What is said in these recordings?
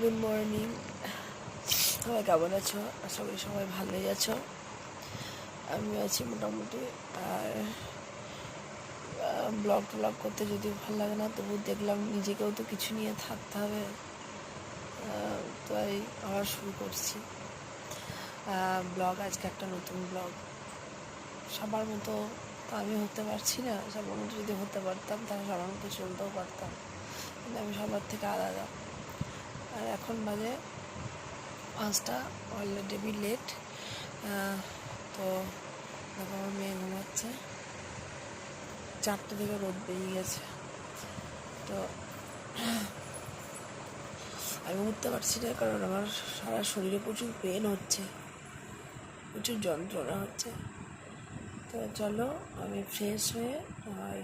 Good morning সবাই কেমন আছো? আশা করি সবাই ভালোই আছো। আমি আছি মোটামুটি। আর ব্লগ ট্লগ করতে যদি ভালো লাগে না, তবু দেখলাম নিজেকেও তো কিছু নিয়ে থাকতে হবে। তাই আবার শুরু করছি। ব্লগ আজকে একটা নতুন ব্লগ সবার মতো তো আমি হতে পারছি না। সবার মতো যদি হতে পারতাম, তাহলে সবার মতো চলতেও পারতাম। কিন্তু আমি সবার থেকে আলাদা। আর এখন বাজে পাঁচটা, অলরেডি লেট। তো দেখো আমার মেয়ে ঘুমাচ্ছে। চারটে থেকে রোদ বেরিয়ে গেছে। তো আমি উঠতে পারছি না কারণ আমার সারা শরীরে প্রচুর পেন হচ্ছে। প্রচুর যন্ত্রণা হচ্ছে। তো চলো আমি ফ্রেশ হয়ে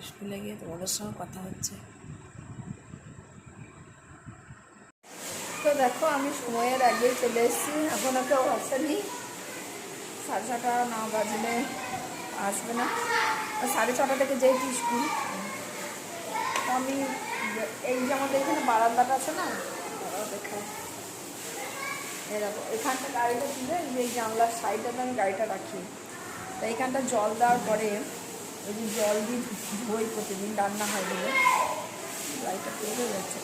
স্কুলে গিয়ে তোমাদের সঙ্গে কথা হচ্ছে। তো দেখো, আমি সময়ের আগে চলে এসেছি। এখনও কেউ আসেনি সাড়ে ছটা, না বাজলে আসবে না। সাড়ে ছটা থেকে যেহেতু স্কুল আমি এই যে আমাদের এখানে বারান্দাটা আছে না দেখাই এরকম এখানটা গাড়িটা তুলে এই জানলার সাইডটাতে আমি গাড়িটা রাখি। তো এখানটা জল দেওয়ার পরে ওই যে জল দিয়ে ধুই প্রতিদিন রান্না হয় বলে, গাড়িটা তুলে যাচ্ছে।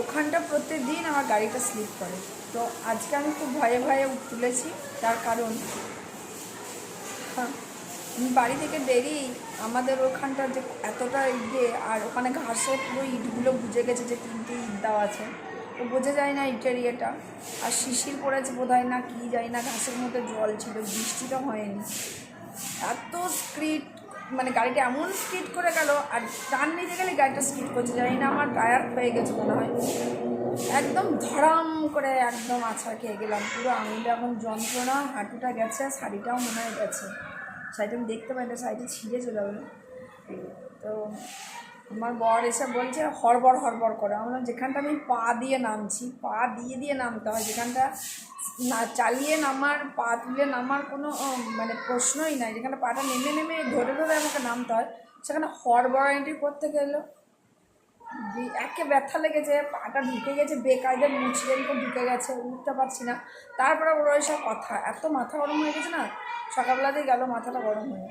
ওখানটা প্রত্যেকদিন আমার গাড়িটা স্লিপ করে। তো আজকে আমি খুব ভয়ে ভয়ে তুলেছি তার কারণ হ্যাঁ, বাড়ি থেকে বেরিয়ে আমাদের ওখানটা যে এতটা ইয়ে আর ওখানে ঘাসে পুরো ইটগুলো বুঝে গেছে যে তিনটে ইট দেওয়া আছে। তো বোঝা যায় না ইটের ইয়েটা। আর শিশির পড়েছে বোধ হয় না কী যায় না ঘাসের মধ্যে জল ছিল বৃষ্টিটা হয়নি। এত স্পিড মানে গাড়িটা এমন স্পিড করে গেল, আর টান নিতে গেলে গাড়িটা স্পিড করছে, জানি না আমার টায়ার হয়ে গেছে মনে হয়। একদম ধরাম করে একদম আছাড় খেয়ে গেলাম, পুরো আঙুলটা এখন যন্ত্রণা, হাঁটুটা গেছে আর শাড়িটাও মনে হয় গেছে। শাড়িটা আমি দেখতে পাই না, শাড়িটা ছিঁড়ে চলে যাবে তো আমার বর এসে বলছে, হড়বড় হড়বড় করে। আমরা যেখানটা আমি পা দিয়ে নামছি, পা দিয়ে দিয়ে নামতে হয়। যেখানটা না, চালিয়ে নামার, পা তুলে নামার কোনো মানে প্রশ্নই নাই। যেখানে পাটা নেমে নেমে ধরে ধরে আমাকে নামতে হয়, সেখানে হড়বড় এন্ট্রি করতে গেলো। একে ব্যথা লেগেছে, পাটা ঢুকে গেছে বেকায়দে মুচড়ে তো ঢুকে গেছে, উঠতে পারছি না। তারপরে ওর ওই সব কথা, এত মাথা গরম হয়ে গেছে না, সকালবেলাতেই গেল, মাথাটা গরম হয়ে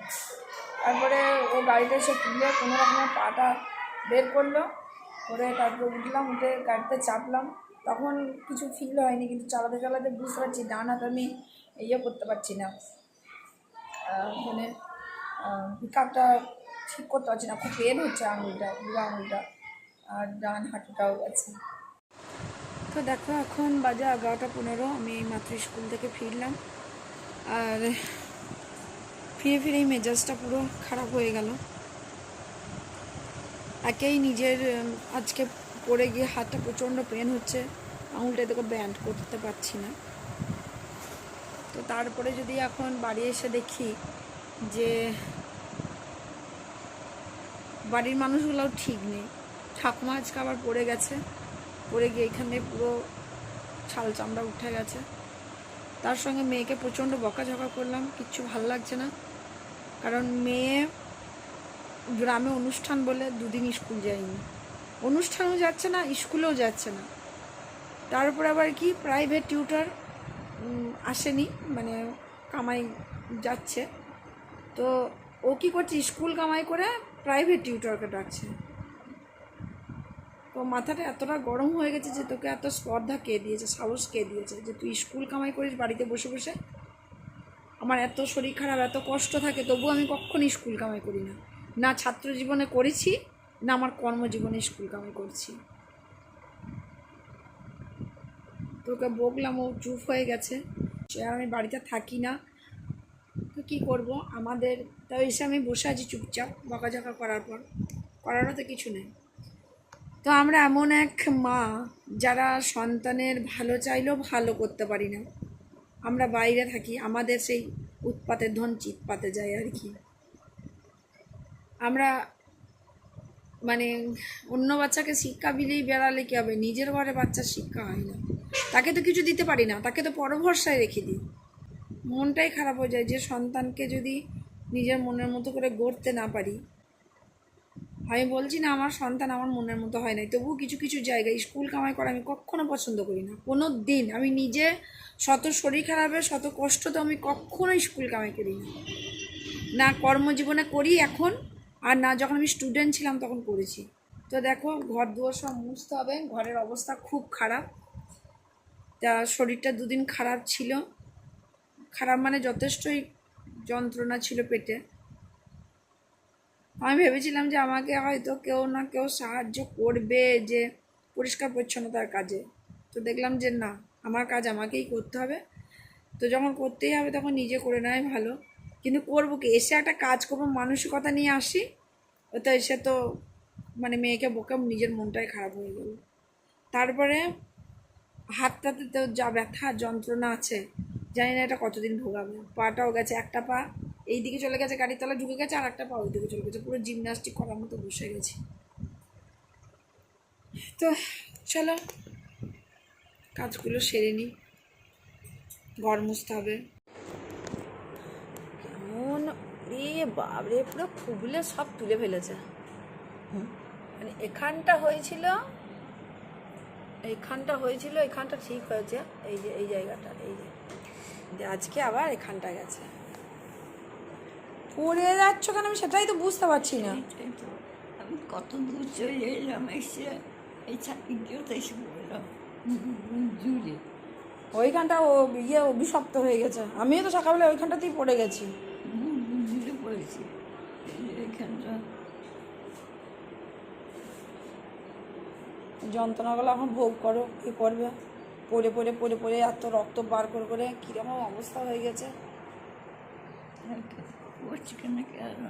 তারপরে ও গাড়িটা এসে তুলে কোনো রকমে পাটা বের করল, করে তারপরে উঠলাম, উঠে গাড়িতে চাপলাম। তখন কিছু ফিল হয়নি, কিন্তু চালাতে চালাতে বুঝতে পারছি ডান হাত আমি ইয়ে করতে পারছি না। মানে পিকআপটা ঠিক করতে পারছি না, খুব পেন হচ্ছে আঙুলটা, বুড়ো আঙুলটা, আর ডান হাঁটুটাও গেছে তো দেখো, এখন বাজে এগারোটা পনেরো, আমি মাত্র স্কুল থেকে ফিরলাম। আর ফিরে ফিরেই মেজাজটা পুরো খারাপ হয়ে গেল। একেই নিজের আজকে পড়ে গিয়ে হাতটা প্রচণ্ড পেন হচ্ছে, আঙুলটা দেখো ব্যান্ড করতে পারছি না। তো তারপরে যদি এখন বাড়ি এসে দেখি যে বাড়ির মানুষগুলোও ঠিক নেই। ঠাকুমা আজকে আবার পড়ে গেছে, পড়ে গিয়ে এখানে পুরো ছাল চামড়া উঠে গেছে। তার সঙ্গে মেয়েকে প্রচণ্ড বকাঝকা করলাম, কিচ্ছু ভালো লাগছে না। কারণ মেয়ে গ্রামে অনুষ্ঠান বলে দুদিন স্কুল যায়নি। অনুষ্ঠানও যাচ্ছে না, স্কুলেও যাচ্ছে না। তার উপর আবার কি প্রাইভেট টিউটার আসেনি মানে কামাই যাচ্ছে। তো ও কী করছে, স্কুল কামাই করে প্রাইভেট টিউটরকে ডাকছে। তো মাথাটা এতটা গরম হয়ে গেছে যে তোকে এত স্পর্ধা কে দিয়েছে, সাহস কে দিয়েছে যে তুই স্কুল কামাই করিস, বাড়িতে বসে বসে আমার এত শরীর খারাপ, এত কষ্ট থাকে, তবু আমি কখনই স্কুল কামাই করি না। না ছাত্র জীবনে করেছি, না আমার কর্মজীবনে স্কুল কামাই করছি। তোকে বকলাম, ও চুপ হয়ে গেছে। সে আমি বাড়িতে থাকি না। তো কী করব? আমাদের তাও এসে আমি বসে আছি চুপচাপ, বকাঝকা করার পর। করারও তো কিছু নেই। তো আমরা এমন এক মা, যারা সন্তানের ভালো চাইলেও ভালো করতে পারি না। আমরা বাইরে থাকি, আমাদের সেই উৎপাতের ধন চিৎপাতে যায় আর কি। আমরা মানে অন্য বাচ্চাকে শিক্ষা বিলেই বেড়ালে কী হবে? নিজের ঘরে বাচ্চার শিক্ষা হয় না। তাকে তো কিছু দিতে পারি না, তাকে তো পরভরসায় রেখে দিই। মনটাই খারাপ হয়ে যায় যে সন্তানকে যদি নিজের মনের মতো করে গড়তে না পারি আমি বলছি না, আমার সন্তান আমার মনের মতো হয় নাই। তবুও কিছু কিছু জায়গায় স্কুল কামাই করা আমি কখনো পছন্দ করি না। কোনো দিন আমি নিজে শত শরীর খারাপে, শত কষ্ট তো আমি কখনো স্কুল কামাই করি না। না কর্মজীবনে করি এখন, আর না যখন আমি স্টুডেন্ট ছিলাম তখন করেছি। তো দেখো ঘর দুয়ার সব মুছতে হবে, ঘরের অবস্থা খুব খারাপ। তা শরীরটা দুদিন খারাপ ছিল। খারাপ মানে যথেষ্টই যন্ত্রণা ছিল পেটে। আমি ভেবেছিলাম যে আমাকে হয়তো কেউ না কেউ সাহায্য করবে যে পরিষ্কার পরিচ্ছন্নতার কাজে। তো দেখলাম যে না, আমার কাজ আমাকেই করতে হবে। তো যখন করতেই হবে তখন নিজে করে নেওয়াই ভালো। কিন্তু করব কি? এসে একটা কাজ করব, মানসিকতা নিয়ে আসি তো এসে তো মানে মেয়েকে বকে নিজের মনটাই খারাপ হয়ে গেল। তারপরে হাতটাতে তো যা ব্যথা যন্ত্রণা আছে, জানি না এটা কতদিন ভোগাবে। পাটাও গেছে একটা পা এই দিকে চলে গেছে গাড়ির তলা ঢুকে গেছে আর একটা পা ওই দিকে চলে গেছে। পুরো জিমনাস্টিক করার মতো বসে গেছি তো চলো কাজগুলো সেরে নিই। ঘর মুছতে হবে। কেমন? রে বাবরে পুরো ফুবলে সব তুলে ফেলেছে। মানে এখানটা হয়েছিল এইখানটা হয়েছিল এখানটা ঠিক হয়েছে এই যে এই জায়গাটা এই যে। আজকে আবার এখানটা গেছে। পড়ে যাচ্ছ কেন আমি সেটাই তো বুঝতে পারছি না। আমি কত দূর চলে এলাম এসে এই চাকরিটা এসে বললাম জুড়ে। ওইখানটা ও ইয়ে অভিশপ্ত হয়ে গেছে। আমিও তো সকালবেলা ওইখানটাতেই পড়ে গেছি। জুড়ে পড়েছি। এই যে এখানটা। যন্ত্রণাগুলো এখন ভোগ করো কী করবে? পড়ে পড়ে পড়ে পড়ে এত রক্ত বার করে করে কীরকম অবস্থা হয়ে গেছে। পড়ছি কেন কেন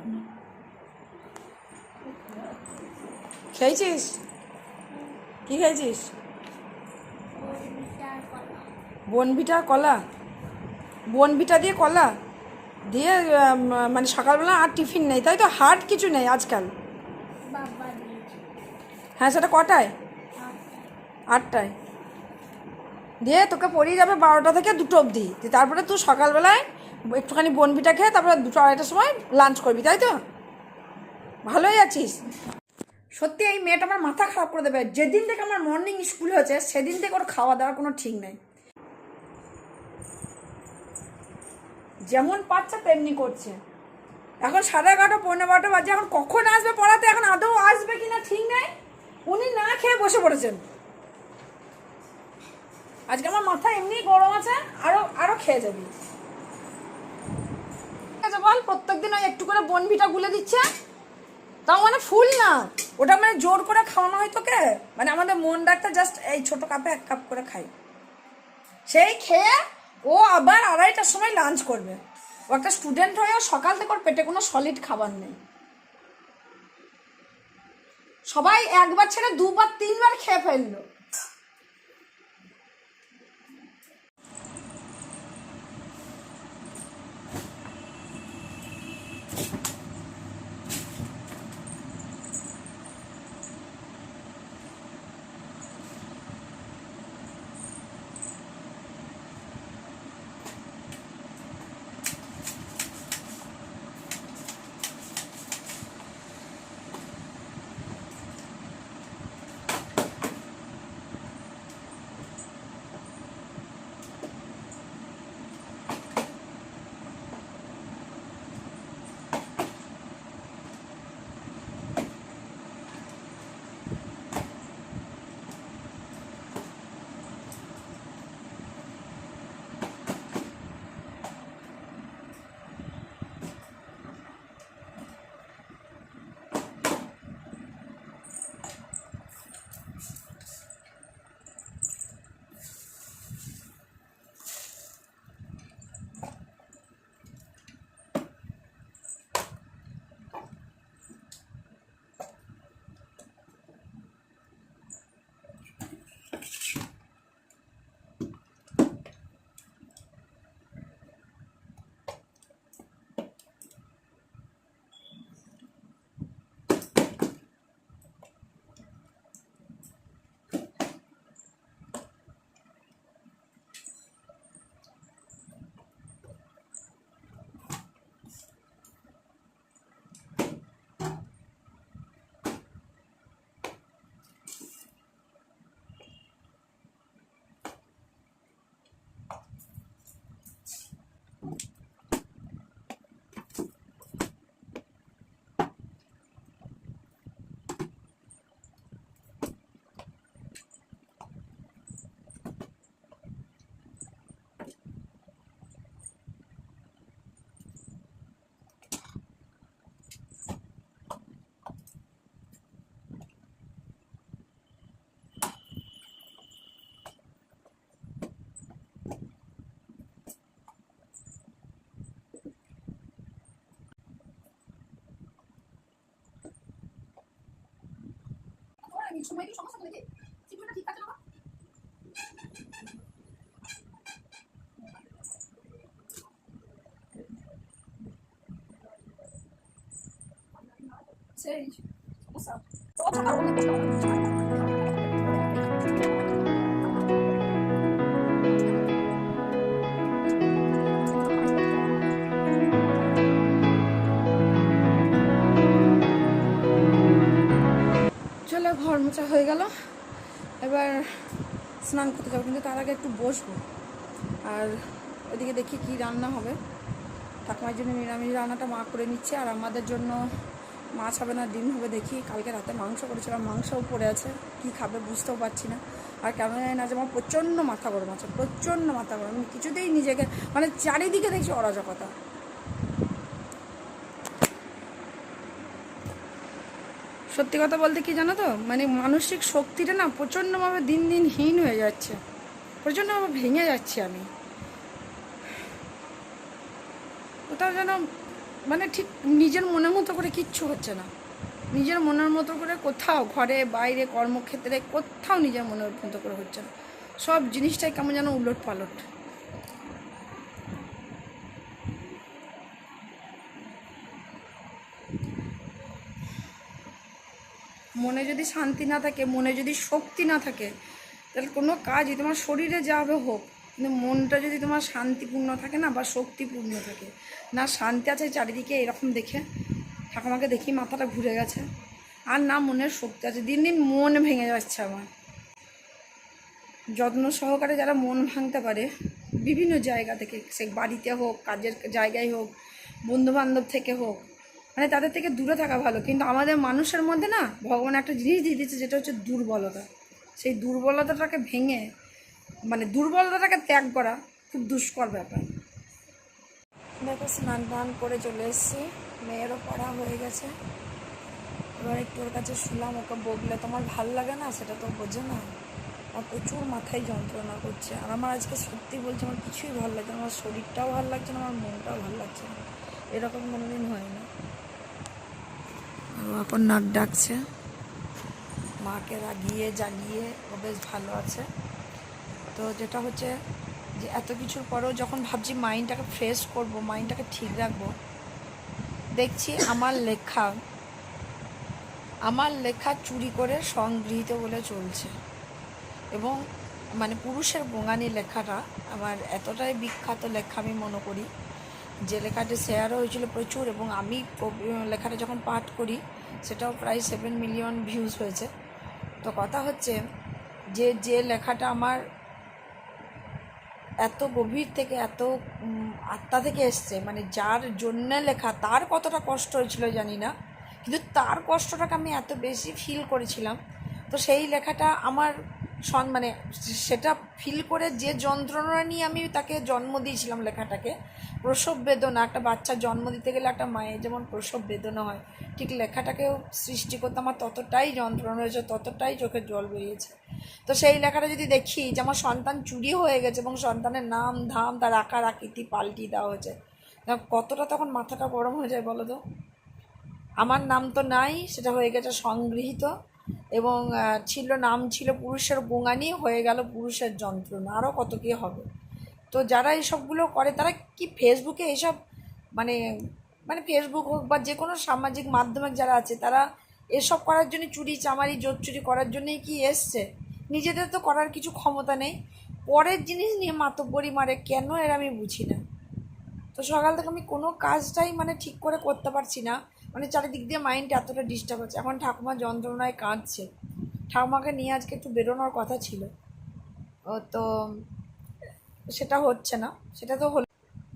খেয়েছিস? কি খেয়েছিস? বনভিটা কলা। বনভিটা দিয়ে কলা? দিয়ে মানে সকালবেলা আর টিফিন নেই, তাই তো? হার্ড কিছু নেই আজকাল। হ্যাঁ সেটা কটায়? আটটায়। দিয়ে তোকে পড়িয়ে যাবে বারোটা থেকে দুটো অবধি। তারপরে তুই সকালবেলায় একটুখানি বনভিটা খেয়ে তারপরে দুটো আড়াইটার সময় লাঞ্চ করবি, তাই তো? ভালোই আছিস। সত্যি এই মেয়েটা আমার মাথা খারাপ করে দেবে। যেদিন থেকে আমার মর্নিং স্কুল হয়েছে, সেদিন থেকে ওর খাওয়া দাওয়ার কোনো ঠিক নেই। যেমন পাচ্ছে তেমনি করছে। এখন সাড়ে এগারোটা, পৌনে বারোটা বাজে, এখন কখন আসবে পড়াতে? এখন আদৌ আসবে কিনা ঠিক নেই? উনি না খেয়ে বসে পড়েছেন। আজকে আমার মাথা এমনি গরম আছে, আরও আরও খেয়ে যাবি। বল প্রত্যেকদিন ওই একটু করে বনভিটা গুলে দিচ্ছে। তাও মানে ফুল না। ওটা মানে জোর করে খাওয়ানো হয় তোকে? মানে আমাদের মন ডাক্তার জাস্ট এই ছোট কাপে এক কাপ করে খাই। সেই খেয়ে ও আবার আড়াইটার সময় লাঞ্চ করবে। ও একটা স্টুডেন্ট হয়েও সকাল থেকে ওর পেটে কোনো সলিড খাবার নেই। সবাই একবার ছেড়ে দুবার, তিনবার খেয়ে ফেলল। সময় কি সমস্যা তো দেখে ঠিক আছে না সেই সমস্যা। স্নান করতে যাব, কিন্তু তার আগে একটু বসবো। আর ওইদিকে দেখি কি রান্না হবে। ঠাকুমার জন্য নিরামিষ রান্নাটা মা করে নিচ্ছে, আর আমাদের জন্য মাছ হবে না, ডিম হবে। দেখি কালকে রাতে মাংস করেছিলাম, মাংসও পড়ে আছে। কি খাবে বুঝতেও পারছি না। আর কেন জানি না যে আমার প্রচণ্ড মাথা গরম আছে, প্রচণ্ড মাথা গরম। কিছুতেই নিজেকে মানে চারিদিকে দেখছি অরাজকতা। সত্যি কথা বলতে কি জানো তো? মানে মানসিক শক্তিটা না প্রচণ্ডভাবে দিন দিন হীন হয়ে যাচ্ছে। প্রচণ্ডভাবে ভেঙে যাচ্ছি আমি। কোথাও যেন মানে ঠিক নিজের মনের মতো করে কিচ্ছু হচ্ছে না। নিজের মনের মতো করে কোথাও ঘরে, বাইরে, কর্মক্ষেত্রে কোথাও নিজের মনের মতো করে হচ্ছে না। সব জিনিসটাই কেমন যেন উলট পালট মনে যদি শান্তি না থাকে, মনে যদি শক্তি না থাকে, তাহলে কোনো কাজই, তোমার শরীরে যা হবে হোক। কিন্তু মনটা যদি তোমার শান্তিপূর্ণ থাকে না বা শক্তিপূর্ণ থাকে, না শান্তি আছে চারিদিকে এরকম দেখে, ঠাকুমাকে দেখি মাথাটা ঘুরে গেছে, আর না মনের শক্তি আছে, দিন দিন মন ভেঙে যাচ্ছে আমার। যত্ন সহকারে যারা মন ভাঙতে পারে, বিভিন্ন জায়গা থেকে, সে বাড়িতে হোক, কাজের জায়গায় হোক, বন্ধুবান্ধব থেকে হোক মানে তাদের থেকে দূরে থাকা ভালো। কিন্তু আমাদের মানুষের মধ্যে না ভগবান একটা জিনিস দিয়ে দিচ্ছে যেটা হচ্ছে দুর্বলতা। সেই দুর্বলতাটাকে ভেঙে মানে দুর্বলতাটাকে ত্যাগ করা খুব দুষ্কর ব্যাপার। দেখো, স্নান টান করে চলে এসেছি। মেয়েরও পড়া হয়ে গেছে। এবার একটু ওর কাছে শুনলাম ওকে বকলে। তোমার ভালো লাগে না? সেটা তো বোঝে না। আমার প্রচুর মাথায় যন্ত্রণা করছে। আর আমার আজকে সত্যি বলছে, আমার কিছুই ভালো লাগছে না। আমার শরীরটাও ভালো লাগছে না, আমার মনটাও ভালো লাগছে না। এরকম কোনোদিন হয় না এখন নাক ডাকছে। মাকে রাগিয়ে, জাগিয়ে ও বেশ ভালো আছে। তো যেটা হচ্ছে যে এত কিছুর পরেও যখন ভাবছি মাইন্ডটাকে ফ্রেশ করব, মাইন্ডটাকে ঠিক রাখব, দেখছি আমার লেখা আমার লেখা চুরি করে সংগৃহীত বলে চলছে। এবং মানে পুরুষের গোঙানি লেখাটা আমার এতটাই বিখ্যাত লেখা আমি মনে করি। যে লেখাটি শেয়ারও হয়েছিল প্রচুর এবং আমি লেখাটা যখন পাঠ করি, সেটাও প্রায় সেভেন মিলিয়ন ভিউজ হয়েছে। তো কথা হচ্ছে যে যে লেখাটা আমার এত গভীর থেকে এত আত্মা থেকে এসছে মানে যার জন্য লেখা, তার কতটা কষ্ট হয়েছিল জানি না, কিন্তু তার কষ্টটাকে আমি এত বেশি ফিল করেছিলাম। তো সেই লেখাটা আমার মানে সেটা ফিল করে যে যন্ত্রণা নিয়ে আমি তাকে জন্ম দিয়েছিলাম লেখাটাকে, প্রসব বেদনা, একটা বাচ্চা জন্ম দিতে গেলে একটা মায়ের যেমন প্রসব বেদনা হয়, ঠিক লেখাটাকেও সৃষ্টি করতে আমার ততটাই যন্ত্রণা হয়েছে ততটাই চোখের জল বেরিয়েছে। তো সেই লেখাটা যদি দেখি যে আমার সন্তান চুরি হয়ে গেছে এবং সন্তানের নাম, ধাম, তার আকার, আকৃতি পাল্টিয়ে দেওয়া হয়েছে কতটা তখন মাথাটা গরম হয়ে যায় বলো তো? আমার নাম তো নাই, সেটা হয়ে গেছে সংগৃহীত। এবং ছিল, নাম ছিল পুরুষের গোঙানি, হয়ে গেল পুরুষের যন্ত্রণা আরও কত কী হবে। তো যারা এইসবগুলো করে, তারা কি ফেসবুকে এইসব মানে মানে ফেসবুক হোক বা যে কোনো সামাজিক মাধ্যমে যারা আছে, তারা এসব করার জন্য চুরি, চামারি, জোর চুরি করার জন্যই কি এসছে? নিজেদের তো করার কিছু ক্ষমতা নেই। পরের জিনিস নিয়ে মাতব্বরি মারে, কেন এর আমি বুঝি না। তো সকাল থেকে আমি কোনো কাজটাই মানে ঠিক করে করতে পারছি না। মানে চারিদিক দিয়ে মাইন্ড এতটা ডিস্টার্ব হচ্ছে। এখন ঠাকুমা যন্ত্রণায় কাঁদছে। ঠাকুমাকে নিয়ে আজকে একটু বেরোনোর কথা ছিল। ও তো সেটা হচ্ছে না, সেটা তো হলো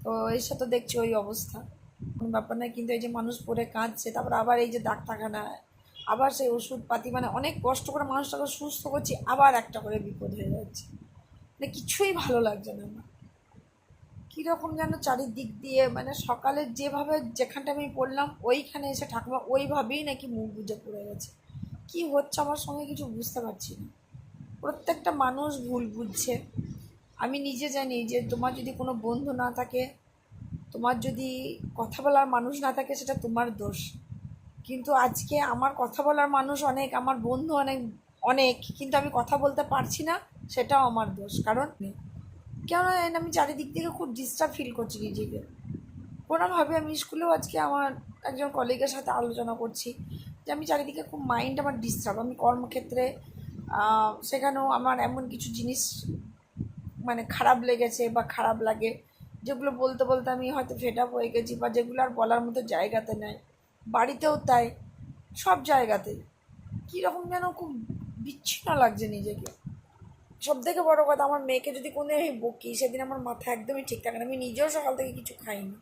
তো এর সাথে দেখছি ওই অবস্থা। কোনো ব্যাপার নয়, কিন্তু এই যে মানুষ পড়ে কাঁদছে, তারপর আবার এই যে ডাক্তারখানা আবার সেই ওষুধপাতি মানে অনেক কষ্ট করে মানুষটাকে সুস্থ করছি, আবার একটা করে বিপদ হয়ে যাচ্ছে। মানে কিছুই ভালো লাগছে না আমার। কীরকম যেন চারিদিক দিয়ে মানে সকালে যেভাবে যেখানটা আমি পড়লাম, ওইখানে এসে ঠাকুমা ওইভাবেই নাকি মুখ বুঝে পড়ে গেছে। কি হচ্ছে আমার সঙ্গে কিছু বুঝতে পারছি না। প্রত্যেকটা মানুষ ভুল বুঝছে। আমি নিজে জানি যে তোমার যদি কোনো বন্ধু না থাকে, তোমার যদি কথা বলার মানুষ না থাকে, সেটা তোমার দোষ। কিন্তু আজকে আমার কথা বলার মানুষ অনেক, আমার বন্ধু অনেক অনেক, কিন্তু আমি কথা বলতে পারছি না, সেটাও আমার দোষ। কারণ কেন জানি না, আমি চারিদিক থেকে খুব ডিস্টার্ব ফিল করছি নিজেকে। কোনোভাবে আমি স্কুলেও আজকে আমার একজন কলিগের সাথে আলোচনা করছি যে আমি চারিদিকে খুব মাইন্ড আমার ডিস্টার্ব আমি কর্মক্ষেত্রে সেখানেও আমার এমন কিছু জিনিস মানে খারাপ লেগেছে বা খারাপ লাগে যেগুলো বলতে বলতে আমি হয়তো ফেড আপ হয়ে গেছি বা যেগুলো আর বলার মতো জায়গাতে নেই। বাড়িতেও তাই সব জায়গাতে কীরকম যেন খুব বিচ্ছিন্ন লাগছে নিজেকে। সব থেকে বড় কথা, আমার মেয়েকে যদি কোনো আমি বকি, সেদিন আমার মাথা একদমই ঠিক থাকে না। আমি নিজেও সকাল থেকে কিছু খাইনি।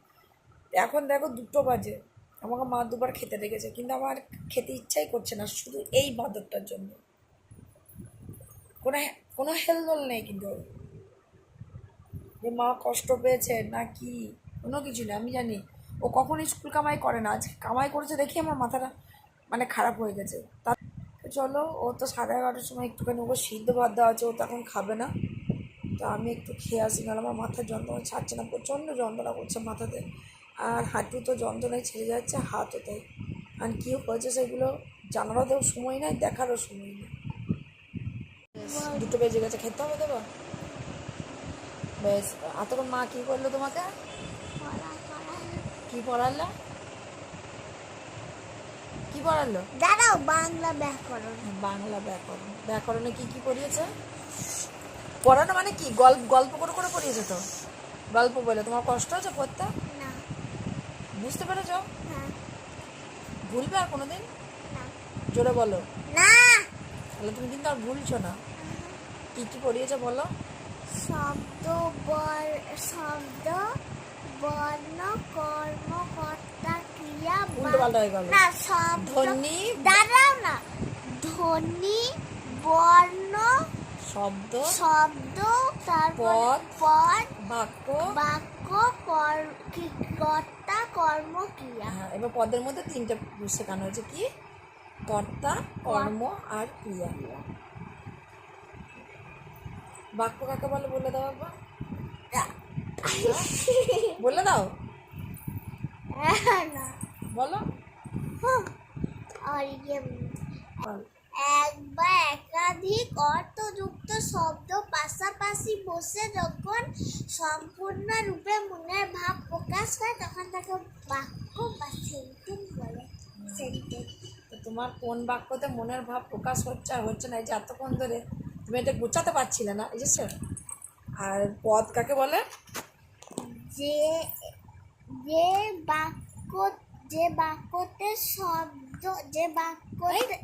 এখন দেখো দুটো বাজে। আমাকে মা দুবার খেতে রেখেছে কিন্তু আমার খেতে ইচ্ছাই করছে না, শুধু এই বাদরটার জন্য। কোনো কোনো হেলদোল নেই কিন্তু। যে মা কষ্ট পেয়েছে না কি, কোনো কিছু নেই, আমি জানি। ও কখনোই স্কুল কামাই করে না, আজকে কামাই করেছে দেখি আমার মাথাটা মানে খারাপ হয়ে গেছে। তা তো চলো, ও তো সাড়ে এগারোটার সময় একটুখানি ওকে সিদ্ধ ভাত দেওয়া আছে, ও তো এখন খাবে না। তো আমি একটু খেয়ে আসি, নাহলে আমার মাথার যন্ত্রণা ছাড়ছে না, প্রচণ্ড যন্ত্রণা করছে মাথাতে। আর হাঁটু তো যন্ত্রণায় ছেড়ে যাচ্ছে, হাতও তাই। আর কী হয়েছে সেগুলো জানারও তো সময় নেই, দেখারও সময় নেই। দুটো বেজে গেছে, খেতে হবে দেবো বেশ, এতক্ষণ মা কী করল তোমাকে? কি পড়ালো? পড়ালো দাঁড়াও বাংলা ব্যাকরণ। বাংলা ব্যাকরণ। ব্যাকরণে কি কি পড়িয়েছে? পড়ানো মানে কি? গল্প গল্প করে করে পড়িয়েছে তো? গল্প বলে। তোমার কষ্ট হচ্ছে পড়তে? না। বুঝতে পেরেছ? হ্যাঁ ভুলবে আর কোনোদিন? জোরে বলো। না। তাহলে তুমি কিন্তু আর ভুলছো না। কি কি পড়িয়েছে বলো? শব্দ শব্দ বর্ণ কর্ম না ধ্বনি দাঁড়াও না। ধ্বনি বর্ণ শব্দ শব্দ তারপর পদ। বাক্য বাক্য কর্তা কর্ম ক্রিয়া। হ্যাঁ এবার পদের মধ্যে তিনটে শেখানো হয়েছে কি? কর্তা কর্ম আর ক্রিয়া। বাক্য কাকে বলে? বলে দাও একবার। বলে দাও। বলো আর ইয়ে বল। এক বা একাধিক অর্থযুক্ত শব্দ পাশাপাশি বসে যখন সম্পূর্ণরূপে মনের ভাব প্রকাশ পায় তখন তাকে বাক্য বা সেন্টেন্স বলে সেন্টেন্স তোমার কোন বাক্যতে মনের ভাব প্রকাশ হচ্ছে আর হচ্ছে না এই যে এতক্ষণ ধরে তুমি এটা গোছাতে পারছিলে না এই যে। আর পদ কাকে বলে যে যে বাক্য যে বাক্যতে শব্দ যে বাক্যতে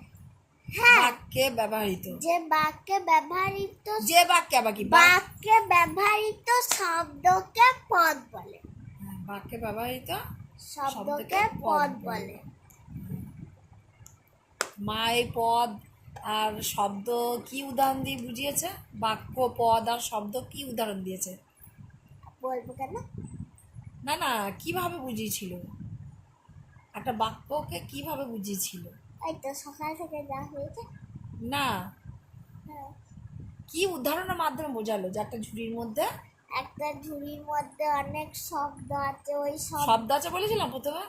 হ্যাঁ। বাক্যে ব্যবহৃত। যে বাক্যে ব্যবহৃত যে বাক্যে আবার কি? বাক্যে ব্যবহৃত শব্দকে পদ বলে। হ্যাঁ, বাক্যে ব্যবহৃত শব্দকে পদ বলে। মা এই পদ আর শব্দ কি উদাহরণ দিয়ে বুঝিয়েছে? বাক্য পদ আর শব্দ কি উদাহরণ দিয়েছে? বলব কেন? না না কীভাবে বুঝিয়েছিল? একটা বাক্যকে কীভাবে বুঝিয়েছিল? তো সকাল থেকে যা হয়েছে। না। হ্যাঁ। কি উদাহরণের মাধ্যমে বোঝালো যে একটা ঝুড়ির মধ্যে? একটা ঝুড়ির মধ্যে অনেক শব্দ আছে ওই শব্দ আছে বলেছিলাম প্রথমে?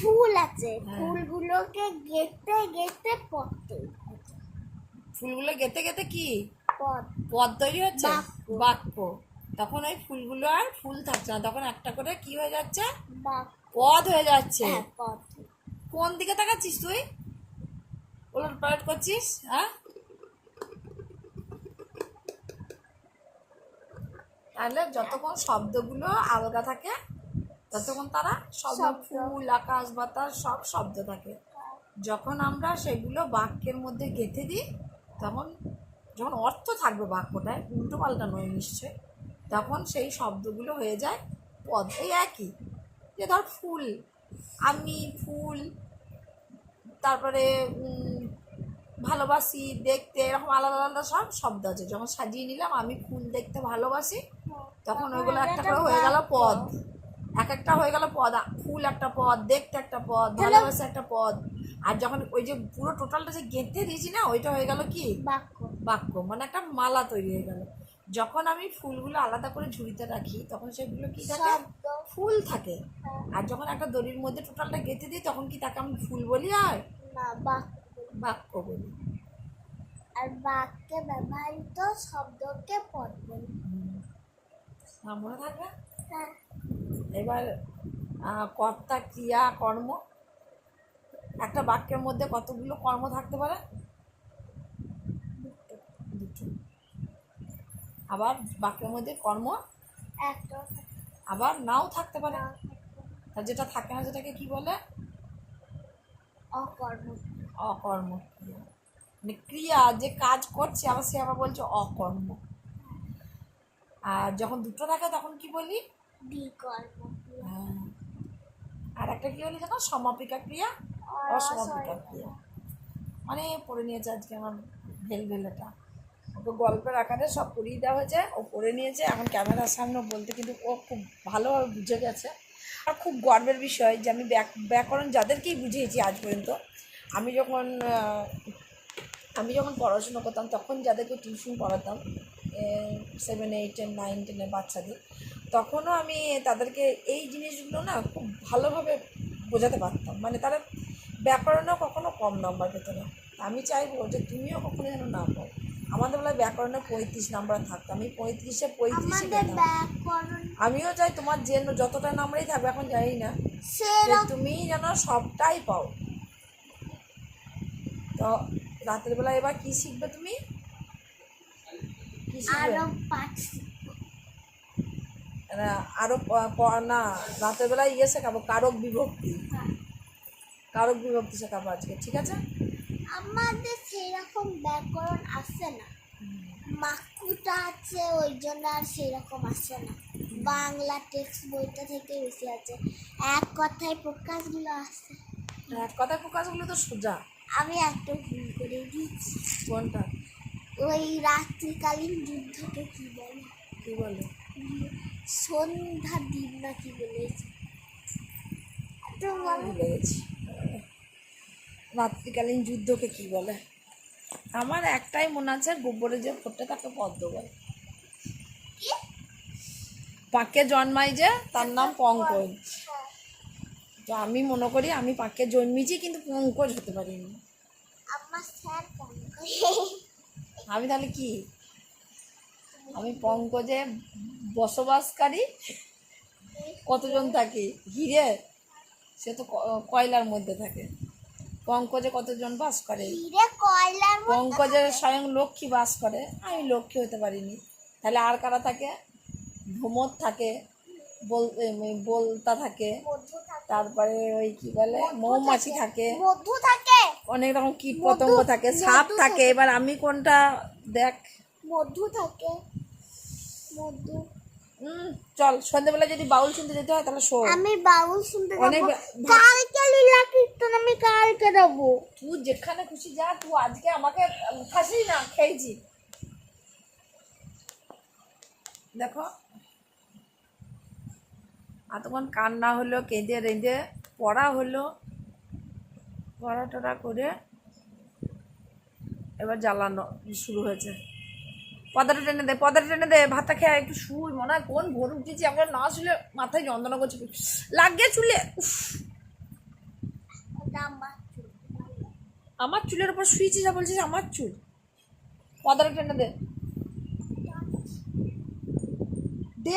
ফুল আছে। হ্যাঁ। ফুলগুলোকে গেতে গেতে পদ তৈরি হচ্ছে। ফুলগুলো গেতে গেতে কি? পদ পদ তৈরি হচ্ছে? বাক্য। তখন ওই ফুলগুলো আর ফুল থাকছে না। তখন একটা করে কি হয়ে যাচ্ছে? পদ হয়ে যাচ্ছে। হ্যাঁ, কোন দিকে তাকাচ্ছিস তুই? ওলট পালট করছিস হ্যাঁ? তাহলে যতক্ষণ শব্দগুলো আলাদা থাকে ততক্ষণ তারা শব্দ। ফুল আকাশ বাতাস সব শব্দ থাকে। যখন আমরা সেগুলো বাক্যের মধ্যে গেঁথে দিই তখন যখন অর্থ থাকবে বাক্যটায় উল্টো পাল্টা নয় নিশ্চয়। তখন সেই শব্দগুলো হয়ে যায় পদ এই একই। যে ধর ফুল আমি ফুল তারপরে ভালোবাসি দেখতে এরকম আলাদা আলাদা সব শব্দ আছে। যখন সাজিয়ে নিলাম আমি ফুল দেখতে ভালোবাসি তখন ওইগুলো একটা করে হয়ে গেল পদ। এক একটা হয়ে গেল পদ। ফুল একটা পদ দেখতে একটা পদ ভালোবাসা একটা পদ। আর যখন ওই যে পুরো টোটালটা যে গেঁথে দিয়েছি না ওইটা হয়ে গেল কি? বাক্য। বাক্য মানে একটা মালা তৈরি হয়ে গেল। যখন আমি ফুলগুলো আলাদা করে ঝুড়িতে রাখি তখন সেগুলো কি থাকে? ফুল থাকে। আর যখন একটা দড়ির মধ্যে টোটালটা গেঁথে দিই তখন কি তাকে আমি ফুল বলি আর? বাক্য বলি। আর বাক্যে ব্যবহৃত শব্দকে পদ বলে। না মনে থাকবে? হ্যাঁ। এবার কর্তা ক্রিয়া কর্ম। একটা বাক্যের মধ্যে কতগুলো কর্ম থাকতে পারে দুটো আবার বাক্যের মধ্যে কর্ম আবার নাও থাকতে পারে। আর যেটা থাকে না যেটাকে কি বলে? অকর্ম। অকর্ম। মানে ক্রিয়া যে কাজ করছে আবার সে আবার বলছে অকর্ম। আর যখন দুটো থাকে তখন কি বলি? বিকর্ম হ্যাঁ। আর একটা কি বলি জানো সমাপিকা ক্রিয়া অসমাপিকা ক্রিয়া। মানে পড়ে নিয়েছে আজকে আমার ভেল ভেলেটা গল্পের আকারে সব পড়িয়ে দেওয়া হয়েছে, ও পড়ে নিয়েছে। এখন ক্যামেরার সামনে বলতে কিন্তু ও খুব ভালোভাবে বুঝে গেছে। আর খুব গর্বের বিষয় যে আমি ব্যাক- ব্যাকরণ যাদেরকেই বুঝিয়েছি আজ পর্যন্ত, আমি যখন আমি যখন পড়াশুনো করতাম, তখন যাদেরকে টিউশন পড়াতাম সেভেন এইট টেন নাইন টেনের বাচ্চাদের, তখনও আমি তাদেরকে এই জিনিসগুলো না খুব ভালোভাবে বোঝাতে পারতাম। মানে তারা ব্যাকরণেও কখনো কম নাম্বার পেত না। আমি চাইব যে তুমিও কখনো যেন না পাও আমাদের বেলায় ব্যাকরণে পঁয়ত্রিশ নাম্বার থাকতো আমি পঁয়ত্রিশে পঁয়ত্রিশে আমিও চাই তোমার যে যতটা নাম্বারই থাকবে এখন জানি না তুমি যেন সবটাই পাও। তো রাতের বেলা এবার কি শিখবে তুমি? আরও না, রাতের বেলা ইয়ে শেখাবো কারক বিভক্তি। কারক বিভক্তি শেখাবো আজকে ঠিক আছে? আমাদের সেরকম ব্যাকরণ আসে না। মাকুটা আছে ওই জন্য আর সেরকম আসে না। বাংলা টেক্সট বইটা থেকে বেশি আছে। এক কথায় প্রকাশগুলো আসে। এক কথায় প্রকাশগুলো তো সোজা। আমি একটা ভুল করে দিচ্ছি কোনটা? ওই রাত্রিকালীন যুদ্ধকে কি বলে? কি বলে? সন্ধ্যা দিন না কি বলেছে? তো বলো। রাত্রিকালীন যুদ্ধকে কি বলে? আমার একটাই মনে আছে গোবরে যে ফোটে তাকে পদ্ম বলে। পাকে জন্মাই যে তার নাম পঙ্কজ। তো আমি মনে করি আমি পাকে জন্মেছি কিন্তু পঙ্কজ হতে পারিনি। আমি তাহলে কি? আমি পঙ্কজে বসবাসকারী? কতজন থাকি? হিরে? সে তো কয়লার মধ্যে থাকে। পঙ্কজে কতজন বাস করে? পঙ্কজের স্বয়ং লক্ষ্মী বাস করে। আমি লক্ষ্মী হতে পারিনি। তাহলে আর কারা থাকে? ভ্রমর থাকে বল বলতা থাকে তারপরে ওই কি বলে মৌমাছি থাকে। মধু থাকে। অনেক রকম কীট পতঙ্গ থাকে। সাপ থাকে। এবার আমি কোনটা দেখ? মধু থাকে। মধু হুম চল সন্ধ্যেবেলা যদি বাউল শুনতে যেতে হয় তাহলে শোন। আমি বাউল শুনতে অনেক কালকে লীলা কীর্তন আমি কালকে দেবো। তুই যেখানে খুশি যা তুই আজকে আমাকে খাসি না খেয়েছি। দেখো। এতক্ষণ কান্না হলো কেঁদে রেঁদে পড়া হলো। পড়া টড়া করে এবার জ্বালানো শুরু হয়েছে। পদাটা টেনে দে পদাটা টেনে দে ভাতটা খেয়ে একটু শুই মনে হয় কোন ভোর উঠেছি আমরা না শুলে মাথায় যন্ত্রণা করছে। লাগিয়ে চুলে আমার চুলের উপর শুয়েছি যা বলছিস আমার চুল। পদাটা টেনে দে। দে।